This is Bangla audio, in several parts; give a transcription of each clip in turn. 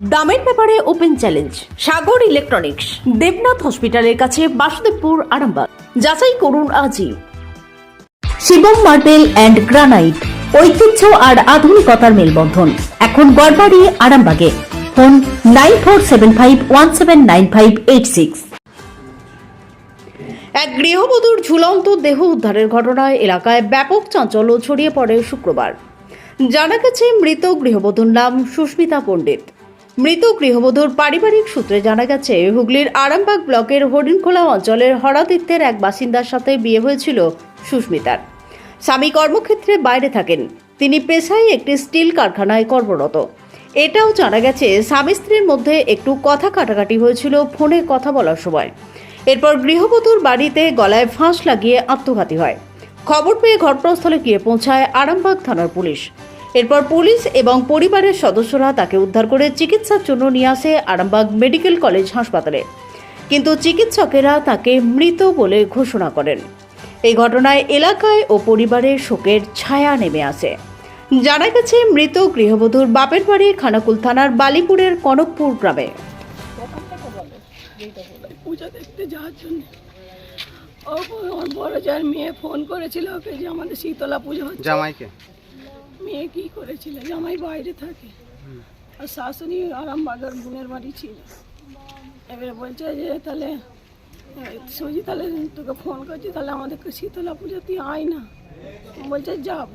দামের ব্যাপারে open challenge, Sagar electronics, Debnath হসপিটালের কাছে বাসুদেবপুর, আরামবাগ। যাচাই করুন আজই। শিবম মার্বেল অ্যান্ড গ্রানাইট, ঐতিহ্য আর আধুনিকতার মেলবন্ধন। এখন গড়বাড়ি, আরামবাগে। Phone nine four seven five one seven nine five eight six. এক গৃহবধূর ঝুলন্ত দেহ উদ্ধারের ঘটনায় এলাকায় ব্যাপক চাঞ্চল্য ছড়িয়ে পড়ে শুক্রবার। জানা গেছে, মৃত গৃহবধূর নাম সুস্মিতা পণ্ডিত। মৃত গৃহবধূর পারিবারিক সূত্রে জানা গেছে, হুগলির আরামবাগ ব্লকের হরিণখোলা অঞ্চলের হরাদিত্যের এক বাসিন্দার সাথে বিয়ে হয়েছিল সুস্মিতার। স্বামী কর্মক্ষেত্রে বাইরে থাকেন। তিনি পেশায় একটি স্টিল কারখানায় কর্মরত। এটাও জানা গেছে, স্বামী স্ত্রীর মধ্যে একটু কথা কাটাকাটি হয়েছিল ফোনে কথা বলার সময়। এরপর গৃহবধূর বাড়িতে গলায় ফাঁস লাগিয়ে আত্মঘাতী হয়। খবর পেয়ে ঘটনাস্থলে গিয়ে পৌঁছায় আরামবাগ থানার পুলিশ। এরপর পুলিশ এবং পরিবারের সদস্যরা তাকে উদ্ধার করে চিকিৎসার জন্য নিয়ে আসে আরামবাগ মেডিকেল কলেজ হাসপাতালে। কিন্তু চিকিৎসকেরা তাকে মৃত বলে ঘোষণা করেন। এই ঘটনায় এলাকায় ও পরিবারের শোকের ছায়া নেমে আসে। জানা গেছে মৃত গৃহবধূর বাপের বাড়ি খানাকুল থানার বালিপুরের কনকপুর গ্রামে। পুজো দেখতে যাওয়ার জন্য। ও বড় যার মেয়ে ফোন করেছিল ওকে যে আমাদের শীতলা পুজো জামাইকে? মেয়ে কি করেছিল? জামাই বাইরে থাকে। আর শাশুড়ি আরামবাগের বোনের বাড়ি ছিল। এবারে বলছে যে তাহলে সুজি তাহলে তোকে ফোন করছি তাহলে আমাদেরকে শীতলা পুজো তুই আয় না। বলছে যাব।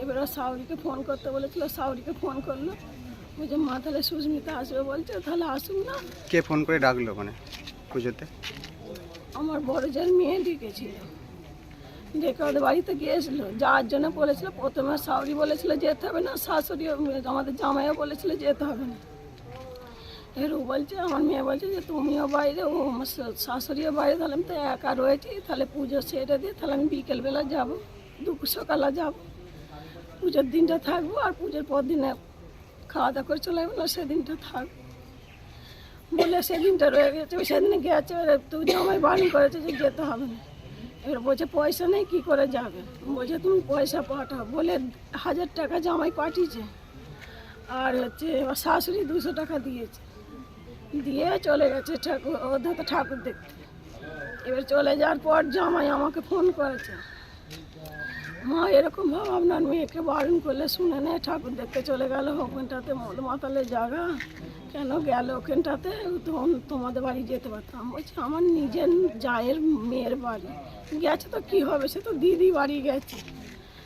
এবারে সাউরিকে ফোন করতে বলেছিল সাউরিকে ফোন করল। বলছে মা তাহলে সুস্মিতা আসবে। বলছে তাহলে আসুক না। কে ফোন করে ডাকলো মানে পুজোতে? আমার বড় যার মেয়ে ডেকেছিল। ডেকে ওদের বাড়িতে গিয়েছিল যাওয়ার জন্য বলেছিল, প্রথমে শাশুড়ি বলেছিল যেতে হবে না, শাশুড়ি আমাদের জামাইও বলেছিল যেতে হবে না। এর বলছে, আমার মেয়ে বলছে যে, তুমিও বাইরে, ও আমার শাশুড়িও বাইরে, তাহলে আমি তো একা রয়েছি, তাহলে পুজো সেরে দিয়ে তাহলে আমি বিকেলবেলা যাব, দুপুর সকালে যাব। পুজোর দিনটা থাকব আর পুজোর পর দিনে খাওয়া দাওয়া করে চলে যাব, না সেদিনটা থাকব বলে সেদিনটা রয়ে গেছে, সেদিনে গেছে তুই জামাই বারণ করেছে যে যেতে হবে না। এবার বলছে, পয়সা নেই, কি করে যাবে? বলছে, তুমি পয়সা পাঠাও। বলে, হাজার টাকা জামাই পাঠিয়েছে। আর হচ্ছে এবার শাশুড়ি দুশো টাকা দিয়েছে। দিয়ে চলে গেছে ঠাকুর তো ঠাকুর দেখতে। এবার চলে যাওয়ার পর জামাই আমাকে ফোন করেছে। মা এরকম ভাব আপনার মেয়েকে বারণ করলে শুনে নেয়, ঠাকুর দেখতে চলে গেল ওখানটাতে মদ মাতালে জায়গা। কেন গেল ওখানটাতে? তখন তোমাদের বাড়ি যেতে পারতাম। বলছি, আমার নিজের জায়ের মেয়ের বাড়ি। গেছে তো কি হবে? সে তো দিদি বাড়ি গেছে।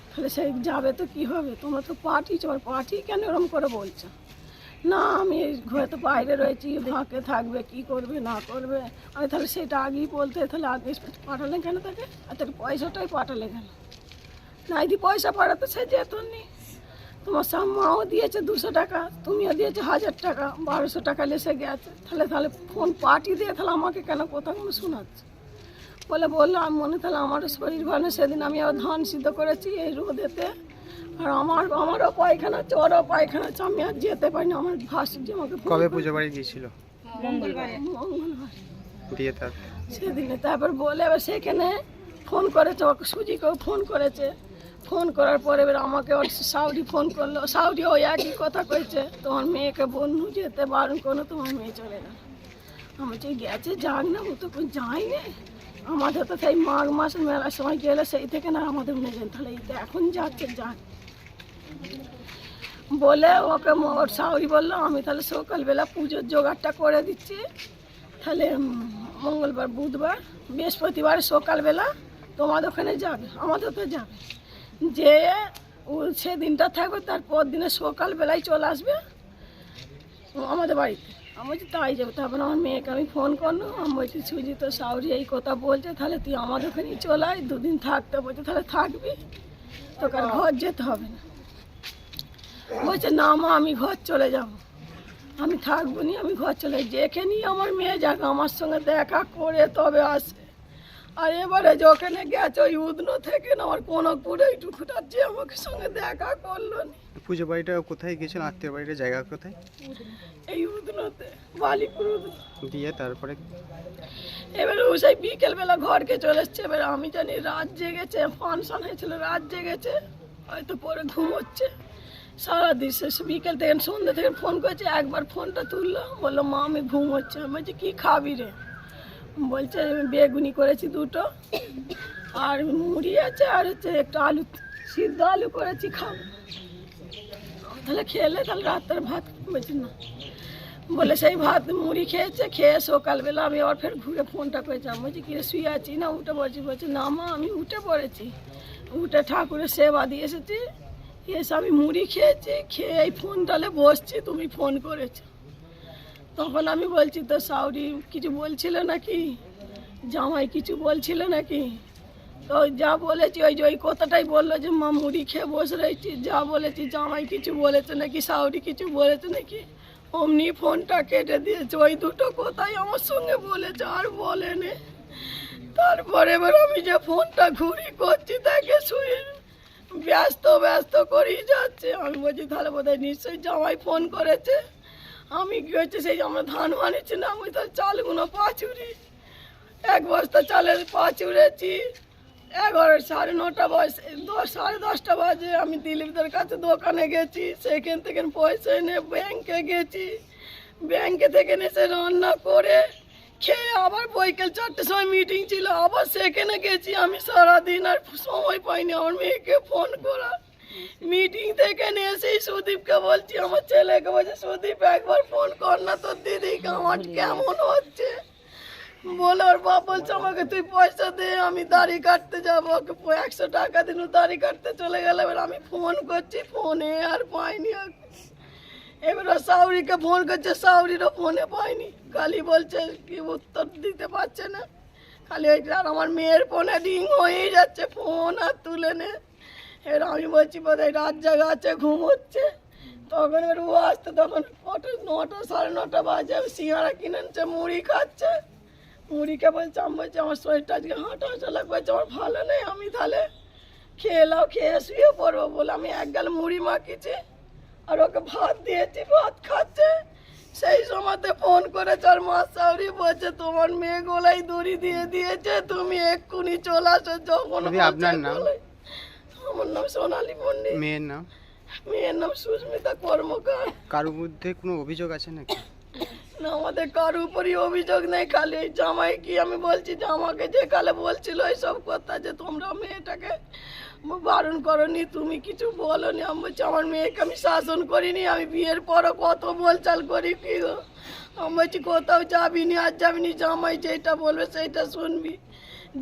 তাহলে সে যাবে তো কি হবে? তোমরা তো পার্টি চল পার্টি কেন এরকম করে বলছো? না, আমি তো বাইরে রয়েছি, ফাঁকে থাকবে, কি করবে, না করবে? আমি তাহলে সেটা আগেই বলতে, তাহলে আগে পাঠালে কেন তাকে? আর তাহলে পয়সাটাই পাঠালে কেন? না যদি পয়সা পাঠাতে সে যেত নি তোমার সব মাও দিয়েছে দুশো টাকা তুমিও দিয়েছ হাজার টাকা বারোশো টাকা লেসে গেছে। তাহলে তাহলে ফোন পার্টি দিয়ে তাহলে আমাকে কেন কোথাও কোনো শোনাচ্ছে? বলে বলল আমি মনে তাহলে আমারও শরীর ভালো সেদিন আমি আবার ধান সিদ্ধ করেছি এই রোদেতে। আর আমার আমারও পায়খানা হচ্ছে ওরও পায়খানা হচ্ছে আমি আর যেতে পারি না আমার ভাসুর আমাকে কবে পুজো বাড়ি গিয়েছিল? মঙ্গলবার। দিয়ে তার সেদিনে তারপর বলে এবার সেখানে ফোন করেছে ওকে সুজিকেও ফোন করেছে। ফোন করার পরে এবার আমাকে ওর সাউরি ফোন করল। সাউরি ওই একই কথা কয়েছে তোমার মেয়েকে বন্ধু যেতে বারণ করল তোমার মেয়ে চলে গেল আমার যে গেছে, যাক না, ও তো কোনো যায়নি আমাদের তো সেই মাঘ মাসের মেলার সময় গেলে সেই থেকে না আমাদের মনে যেন। তাহলে এই তো এখন যাচ্ছে, যাক। বলে ওকে ওর সাউরি বলল, আমি তাহলে সকালবেলা পুজোর জোগাড়টা করে দিচ্ছি। তাহলে মঙ্গলবার, বুধবার, বৃহস্পতিবার সকালবেলা তোমাদের ওখানে যাবে, আমাদের তো যাবে। যে সেদিনটা থাকবে তারপর দিনে সকালবেলায় চলে আসবে আমাদের বাড়িতে। আমি বলছি, তাই যাব। তারপর আমার মেয়েকে আমি ফোন করল আমি বলছি সুজি তো সাউরি এই কথা বলছে, তাহলে তুই আমাদের ওখানেই চলে আয়, দুদিন থাকতে বলছে, তাহলে থাকবি। তোকে আর ঘর যেতে হবে না। বলছে, না মা, আমি ঘর চলে যাব। আমি থাকব নি, আমি ঘর চলে যেখানেই আমার মেয়ে, যাক, আমার সঙ্গে দেখা করে তবে আসে। আর এবারে যখানে গেছে ওই উদনো থেকে না আমার কোনো পুরো এইটুকুটার যে আমাকে সঙ্গে দেখা করল নি। পুজো বাড়িটা কোথায় গিয়েছিল? আত্মীয় বাড়িটা জায়গা কোথায়? এই উদনোতে বালিপুর উদনো। দিয়ে তারপরে? এবারে ও সেই বিকেলবেলা ঘরকে চলে এসছে এবার আমি জানি রাত জেগেছে ফাংশন হয়েছিল রাত জেগেছে হয়তো পরে ঘুমোচ্ছে সারা দিন শেষ বিকেল থেকে সন্ধ্যে থেকে ফোন করেছে একবার ফোনটা তুললো বলল মা আমি ঘুম হচ্ছে। আমি বলছি কী খাবি রে? বলছে বেগুনি করেছি দুটো, আর মুড়ি আছে, আর হচ্ছে একটু আলু, সিদ্ধ আলু করেছি, খাব। তাহলে খেলে, তাহলে রাত্রে ভাত বলছি, না। বলে, সেই ভাত মুড়ি খেয়েছে, খেয়ে সকালবেলা আমি আবার ফের ঘুরে ফোনটা করেছি আমি বলছি কিরে শুয়ে আছি? না, উঠে পড়েছি। বলছে, না মা, আমি উঠে পড়েছি। উঠে ঠাকুরের সেবা দিয়ে এসেছি, এসে আমি মুড়ি খেয়েছি, খেয়ে এই ফোন ফোনটালে বসছি, তুমি ফোন করেছ। তখন আমি বলছি, তো সাউরি কিছু বলছিল নাকি? জামাই কিছু বলছিল নাকি? তো যা বলেছি, ওই যে ওই কথাটাই বলল যে, মা, মুড়ি খেয়ে বসে রয়েছি। যা বলেছি, জামাই কিছু বলেছে নাকি? সাউরি কিছু বলেছে নাকি? অমনি ফোনটা কেটে দিয়েছে। ওই দুটো কথাই আমার সঙ্গে বলেছে, আর বলেনি তারপরে এবার আমি যে ফোনটা ঘুরি করছি, তাকে শুয়ে ব্যস্ত ব্যস্ত করেই যাচ্ছে। আমি বলছি, তাহলে বোধহয় নিশ্চয়ই জামাই ফোন করেছে। আমি কি হচ্ছে সেই আমরা ধান বানিয়েছি না, আমি তার চালগুলো পাচুরি এক বস্তা চালের পাচুরেছি এগারো সাড়ে নটা বাজে দশ, সাড়ে দশটা বাজে, আমি দিলীপদের কাছে দোকানে গেছি। সেখান থেকে পয়সা এনে ব্যাংকে গেছি। ব্যাংকে থেকে এসে রান্না করে খেয়ে আবার বৈকাল চারটের সময় মিটিং ছিল। আবার সেখানে গেছি আমি সারাদিন আর সময় পাইনি। আমার মেয়েকে ফোন করা। মিটিং থেকে নিয়ে এসেই সুদীপকে বলছি, আমার ছেলেকে বলছে, সুদীপ, একবার ফোন কর না তোর দিদিকে, আমার কেমন হচ্ছে? বলে ওর বাপ বলছে, আমাকে তুই পয়সা দে, আমি দাড়ি কাটতে যাব, ওকে একশো টাকা দিন দাড়ি কাটতে চলে গেলে, এবার আমি ফোন করছি ফোনে আর পাইনি। এবার সাউরিকে ফোন করছে, সাউরিরও ফোনে পাইনি। খালি বলছে, কি উত্তর দিতে পারছে না? খালি ওই আর আমার মেয়ের ফোনে রিং হয়েই যাচ্ছে ফোন আর তুলে নে। এবার আমি বলছি বোধহয় রাত জায়গা আছে ঘুম হচ্ছে। তখন এবার ও আসতে তখন কটা নটা সাড়ে নটা বাজে সিঙ্গারা কিনে আনছে মুড়ি খাচ্ছে। মুড়িকে বলছে আমি বলছি আমার শরীরটা আজকে হাঁটা হাঁটা লাগবে আমার ভালো নেই আমি তাহলে খেয়ে নাও খেয়ে শুয়ে পড়ব বলে আমি এক গাল মুড়ি মাখিছি আর ওকে ভাত দিয়েছি ভাত খাচ্ছে। সেই সময়তে ফোন করেছে আর মা সাউরি বলছে তোমার মেয়ে গোলাই দড়ি দিয়ে দিয়েছে তুমি এক্ষুনি চলে আসো যখন আপনার নাম? আমার নাম সোনালী পণ্ডিত মেয়ের নাম? মেয়ের নাম সুস্মিতা কর্মকার। কারোর মধ্যে কোনো অভিযোগ আছে নাকি? না আমাদের কারোর উপরই অভিযোগ নেই খালি জামাই কি আমি বলছি জামাকে যে কালে বলছিল এইসব কথা যে তোমরা মেয়েটাকে বারণ করনি, তুমি কিছু বলনি আমি বলছি, আমার মেয়েকে আমি শাসন করিনি, আমি বিয়ের পরও কত বলচাল করি কি আমি বলছি, কোথাও যাবি নি, আর যাবি নি? জামাই যেটা বলবে সেইটা শুনবি।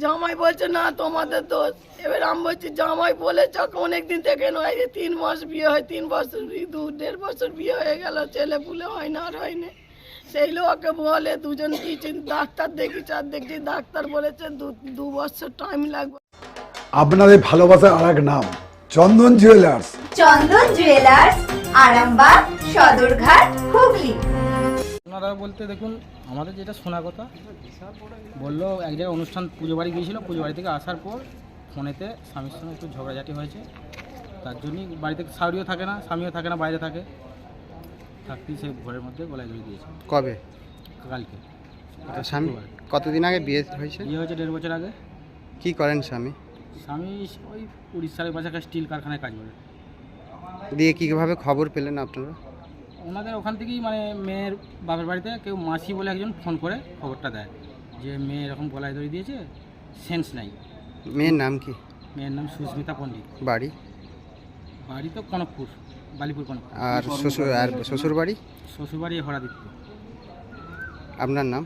জামাই বলছে, না, তোমাদের দোষ। এবার আমি বলছি, জামাই বলেছ অনেক দিন থেকে নয় যে তিন মাস বিয়ে হয়, তিন বছর দু, দেড় বছর বিয়ে হয়ে গেল, ছেলে পুলে হয় না, আর হয়নি সেই লোককে বলে, দুজন কিছু ডাক্তার দেখেছি আর দেখছি, ডাক্তার বলেছে, দু বছর টাইম লাগবে। আপনাদের ভালোবাসার আর এক নাম চন্দন জুয়েলার্স চন্দন জুয়েলার্স আরামবাগ সদরঘাট হুগলি। ওনারা বলতে দেখুন আমাদের যেটা শোনা কথা বলল এক জায়গায় অনুষ্ঠান পুজো বাড়ি গিয়েছিল পুজো বাড়ি থেকে আসার পর ফোনেতে স্বামীর সঙ্গে একটু ঝগড়াঝাটি হয়েছে। তার জন্যই বাড়িতে স্বামীও থাকে না স্বামীও থাকে না বাইরে থাকে। থাকতেই সে ঘরের মধ্যে গলায় ধরে দিয়েছে। কবে? কালকে। স্বামী কতদিন আগে বিয়ে হয়েছে? বিয়ে হয়েছে দেড় বছর আগে। কি করেন স্বামী? স্বামী ওই উড়িষ্যার বাজার স্টিল কারখানায় কাজ করে। দিয়ে কীভাবে খবর পেলেন আপনারা? ওনাদের ওখান থেকেই মানে মেয়ের বাপের বাড়িতে কেউ মাসি বলে একজন ফোন করে খবরটা দেয় যে মেয়ে এরকম গলায় ধরে দিয়েছে সেন্স নাই। মেয়ের নাম কি? মেয়ের নাম সুস্মিতা পণ্ডিত। বাড়ি? বাড়ি তো কনকপুর বালিপুর কনকপুর। আর শ্বশুর আর শ্বশুর বাড়ি শ্বশুরবাড়ি হরাদিত্য আপনার নাম?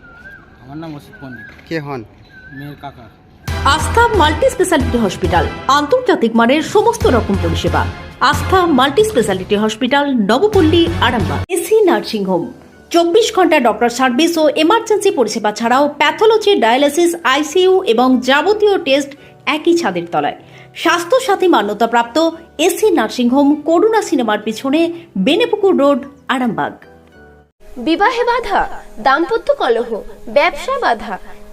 আমার নাম অসিত পণ্ডিত। কে হন? মেয়ের কাকা। আস্থা মাল্টি স্পেশালিটি হসপিটাল। আন্তর্জাতিক মানের সমস্ত রকম পরিষেবা। Astha multi speciality hospital, Nabapalli, Arambagh. AC nursing home. চব্বিশ ঘণ্টা ডক্টর সার্ভিস ও এমার্জেন্সি পরিষেবা ছাড়াও প্যাথোলজি, ডায়ালিসিস, আইসিইউ এবং যাবতীয় টেস্ট একই ছাদের তলায়। স্বাস্থ্যসাথী মান্যতাপ্রাপ্ত এসি নার্সিং হোম, করুণা সিনেমার পিছনে বেনেপুকুর রোড, আরামবাগ। বিবাহে বাধা, দাম্পত্য কলহ, ব্যবসা বাধা